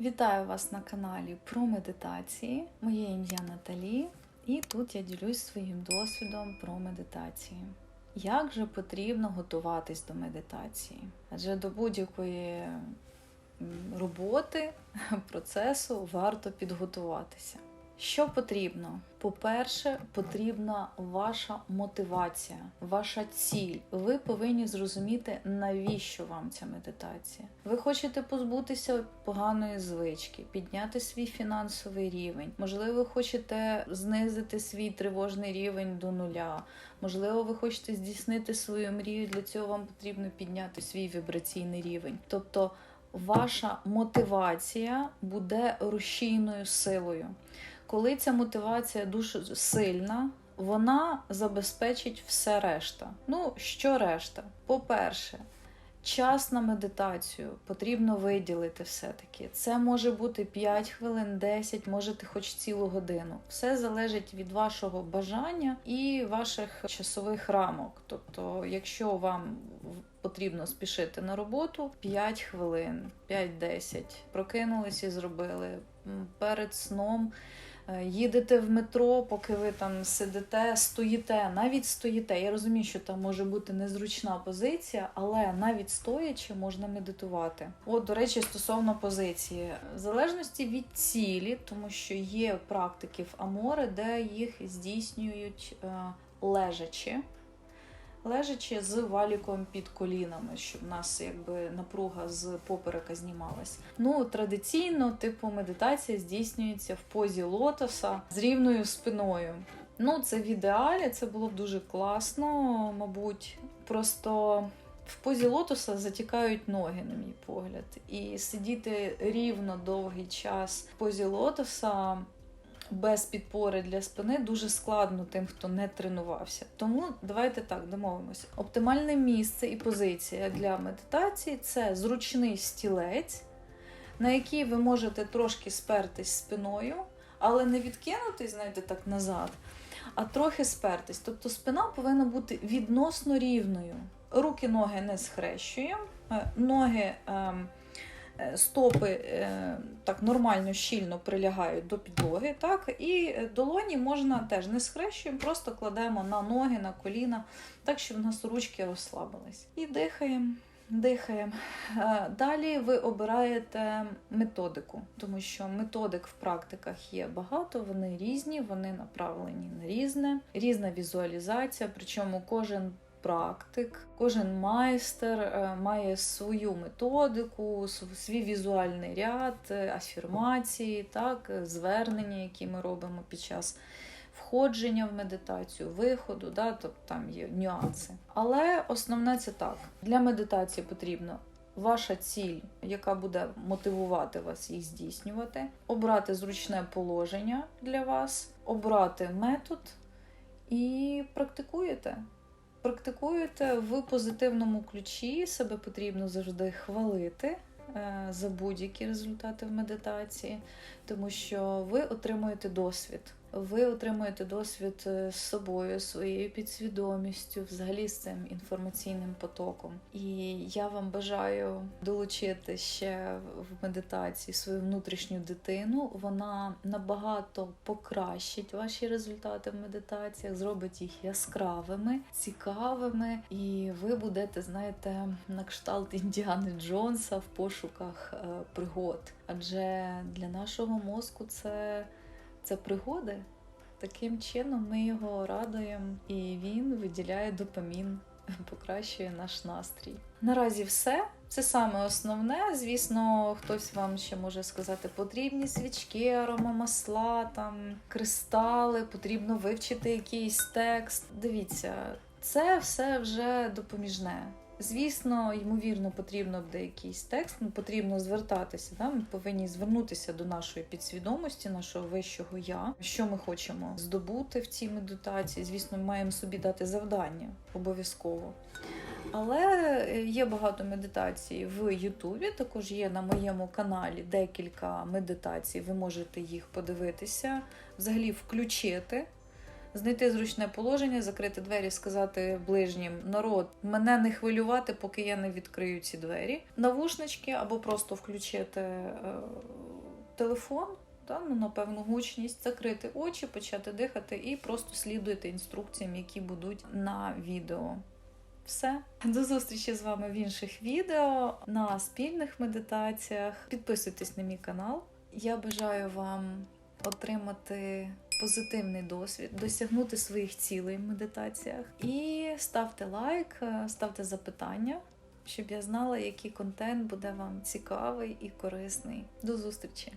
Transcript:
Вітаю вас на каналі про медитації. Моє ім'я Наталі, і тут я ділюсь своїм досвідом про медитації. Як же потрібно готуватись до медитації? Адже до будь-якої роботи, процесу варто підготуватися. Що потрібно? По-перше, потрібна ваша мотивація, ваша ціль. Ви повинні зрозуміти, навіщо вам ця медитація. Ви хочете позбутися поганої звички, підняти свій фінансовий рівень. Можливо, хочете знизити свій тривожний рівень до нуля. Можливо, ви хочете здійснити свою мрію. Для цього вам потрібно підняти свій вібраційний рівень. Тобто, ваша мотивація буде рушійною силою. Коли ця мотивація дуже сильна, вона забезпечить все решта. Ну, що решта? По-перше, час на медитацію потрібно виділити все-таки. Це може бути 5 хвилин, 10, можете хоч цілу годину. Все залежить від вашого бажання і ваших часових рамок. Тобто, якщо вам потрібно спішити на роботу 5 хвилин, 5-10, прокинулись і зробили перед сном. Е, Їдете в метро, поки ви там сидите, стоїте, навіть стоїте. Я розумію, що там може бути незручна позиція, але навіть стоячи можна медитувати. От, до речі, стосовно позиції, в залежності від цілі, тому що є практики в Аморе, де їх здійснюють е, лежачи. Лежачи з валіком під колінами, щоб в нас якби напруга з поперека знімалась. Ну традиційно, типу, медитація здійснюється в позі лотоса з рівною спиною. Ну, це в ідеалі, це було б дуже класно, мабуть. Просто в позі лотоса затікають ноги, на мій погляд. І сидіти рівно довгий час в позі лотоса без підпори для спини дуже складно тим, хто не тренувався. Тому давайте так домовимося. Оптимальне місце і позиція для медитації це зручний стілець, на який ви можете трошки спертись спиною, але не відкинутись, знаєте, так назад, а трохи спертись. Тобто спина повинна бути відносно рівною. Руки, ноги не схрещуємо, е, ноги. ем, Стопи е, так нормально щільно прилягають до підлоги, так і е, долоні можна теж не схрещуємо, просто кладемо на ноги, на коліна, так щоб у нас ручки розслабились. І дихаємо. Дихаємо. Е, Далі ви обираєте методику, тому що методик в практиках є багато, вони різні, вони направлені на різне, різна візуалізація, причому кожен практик, кожен майстер е, має свою методику, свій візуальний ряд, е, афірмації, так, е, звернення, які ми робимо під час входження в медитацію, виходу, да, тобто там є нюанси. Але основне це так: для медитації потрібно. Ваша ціль, яка буде мотивувати вас їх здійснювати, обрати зручне положення для вас, обрати метод і практикуєте. Практикуєте в позитивному ключі, себе потрібно завжди хвалити е, за будь-які результати в медитації, тому що ви отримуєте досвід. Ви отримуєте досвід е, з собою, своєю підсвідомістю, взагалі з цим інформаційним потоком. І я вам бажаю долучити ще в медитації свою внутрішню дитину. Вона набагато покращить ваші результати в медитаціях, зробить їх яскравими, цікавими, і ви будете, знаєте, на кшталт Індіани Джонса в пошуках е, пригод. Адже для нашого мозку це це пригоди. Таким чином ми його радуємо, і він виділяє допамін, покращує наш настрій. Наразі все. Це саме основне. Звісно, хтось вам ще може сказати, потрібні свічки, аромамасла, там кристали, потрібно вивчити якийсь текст. Дивіться, це все вже допоміжне. Звісно, ймовірно, потрібно буде якийсь текст, ну, потрібно звертатися. Да? Ми повинні звернутися до нашої підсвідомості, нашого вищого я, що ми хочемо здобути в цій медитації. Звісно, ми маємо собі дати завдання обов'язково. Але е, є багато медитацій в Ютубі. Також є на моєму каналі декілька медитацій. Ви можете їх подивитися, взагалі включити знайти зручне положення, закрити двері, сказати ближнім народ, мене не хвилювати, поки я не відкрию ці двері. Навушнички або просто включити е, телефон. Та, ну, на певну гучність, закрити очі, почати дихати і просто слідуйте інструкціям, які будуть на відео. Все. До зустрічі з вами в інших відео на спільних медитаціях. Підписуйтесь на мій канал. Я бажаю вам отримати позитивний досвід, досягнути своїх цілей в медитаціях. І ставте лайк, е, ставте запитання, щоб я знала, який контент буде вам цікавий і корисний. До зустрічі!